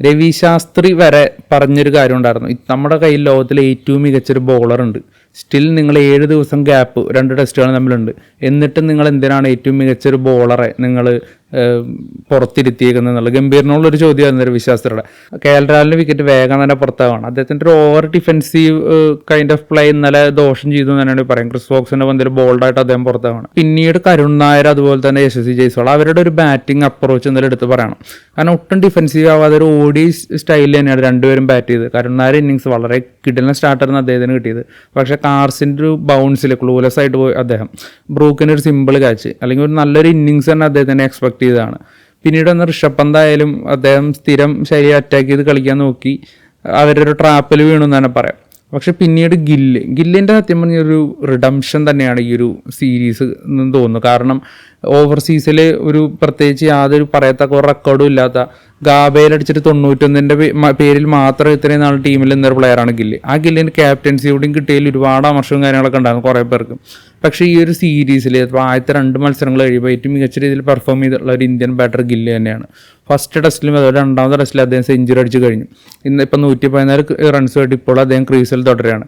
രവി ശാസ്ത്രി വരെ പറഞ്ഞൊരു കാര്യം ഉണ്ടായിരുന്നു നമ്മുടെ കയ്യിൽ ലോകത്തിലെ ഏറ്റവും മികച്ചൊരു ബോളർ ഉണ്ട്. സ്റ്റിൽ നിങ്ങൾ ഏഴ് ദിവസം ഗ്യാപ്പ് രണ്ട് ടെസ്റ്റുകൾ തമ്മിലുണ്ട്. എന്നിട്ടും നിങ്ങൾ എന്തിനാണ് ഏറ്റവും മികച്ചൊരു ബോളറെ നിങ്ങൾ പുറത്തിരുത്തിയേക്കുന്നത് എന്നുള്ളത് ഗംഭീറിനുള്ളൊരു ചോദ്യമായിരുന്നു ഒരു വിശ്വാസത്തിലൂടെ കെ എൽ രാഹുലിന്റെ വിക്കറ്റ് വേഗം തന്നെ പുറത്താവാണ് അദ്ദേഹത്തിന്റെ ഒരു over defensive kind of play ഇന്നലെ ദോഷം ചെയ്തു എന്ന് തന്നെയാണ് പറയും ക്രിസ് ബോക്സിന്റെ പന്തിൽ ബോൾഡായിട്ട് അദ്ദേഹം പുറത്താവാണ് പിന്നീട് കരുൺ നായർ അതുപോലെ തന്നെ യശസ്വി ജയ്സോൾ അവരുടെ ഒരു ബാറ്റിംഗ് അപ്രോച്ച് എന്നാലും എടുത്ത് പറയണം. കാരണം ഒട്ടും ഡിഫെൻസീവ് ആവാതെ ഒരു ഓടി സ്റ്റൈലിൽ തന്നെയാണ് രണ്ടുപേരും ബാറ്റ് ചെയ്ത് കരുൺ നായർ ഇന്നിങ്സ് വളരെ കിടിലൻ സ്റ്റാർട്ടറിന് അദ്ദേഹത്തിന് കിട്ടിയത്. പക്ഷേ കാർസിന്റെ ഒരു ബൗൺസിൽ ക്ലൂലെസ് ആയിട്ട് പോയി അദ്ദേഹം. ബ്രൂക്കിന്റെ ഒരു സിമ്പിൾ കാച്ച് അല്ലെങ്കിൽ ഒരു നല്ലൊരു ഇന്നിങ്സ് തന്നെ അദ്ദേഹത്തിന് എക്സ്പെക്ട് ചെയ്തതാണ് പിന്നീട് വന്ന ഋഷഭ് പന്ത് ആയാലും അദ്ദേഹം സ്ഥിരം ശരീരം അറ്റാക്ക് ചെയ്ത് കളിക്കാൻ നോക്കി. അവരൊരു ട്രാപ്പിൽ വീണു എന്ന് തന്നെ പറയാം. പക്ഷെ പിന്നീട് ഗില്ല്. ഗില്ലിന്റെ സത്യം പറഞ്ഞൊരു റിഡംഷൻ തന്നെയാണ് ഈ ഒരു സീരീസ് എന്ന് തോന്നുന്നു. കാരണം ഓവർസീസിൽ ഒരു പ്രത്യേകിച്ച് യാതൊരു പറയത്തക്ക റെക്കോർഡും ഇല്ലാത്ത ഗാബയിലടിച്ചിട്ട് തൊണ്ണൂറ്റൊന്നിന്റെ പേ- മ- പേരിൽ മാത്രം ഇത്രയും നാൾ ടീമിൽ നിന്നൊരു പ്ലെയറാണ് ഗില്ല്. ആ ഗില്ലിന് ക്യാപ്റ്റൻസിയോടും കിട്ടിയതിൽ ഒരുപാട് അമർഷവും കാര്യങ്ങളൊക്കെ ഉണ്ടാകും കുറേ പേർക്ക്. പക്ഷേ ഈ ഒരു സീരീസിൽ ആദ്യത്തെ രണ്ട് മത്സരങ്ങൾ കഴിയുമ്പോൾ ഏറ്റവും മികച്ച രീതിയിൽ പെർഫോം ചെയ്തിട്ടുള്ള ഒരു ഇന്ത്യൻ ബാറ്റർ ഗില്ല് തന്നെയാണ്. ഫസ്റ്റ് ടെസ്റ്റിലും അതുപോലെ രണ്ടാമത്തെ ടെസ്റ്റിൽ അദ്ദേഹം സെഞ്ചുറി അടിച്ച് കഴിഞ്ഞു. ഇന്ന് ഇപ്പം നൂറ്റി പതിനാല് റൺസ് ആയിട്ട് ഇപ്പോൾ അദ്ദേഹം ക്രീസിൽ തുടരുകയാണ്.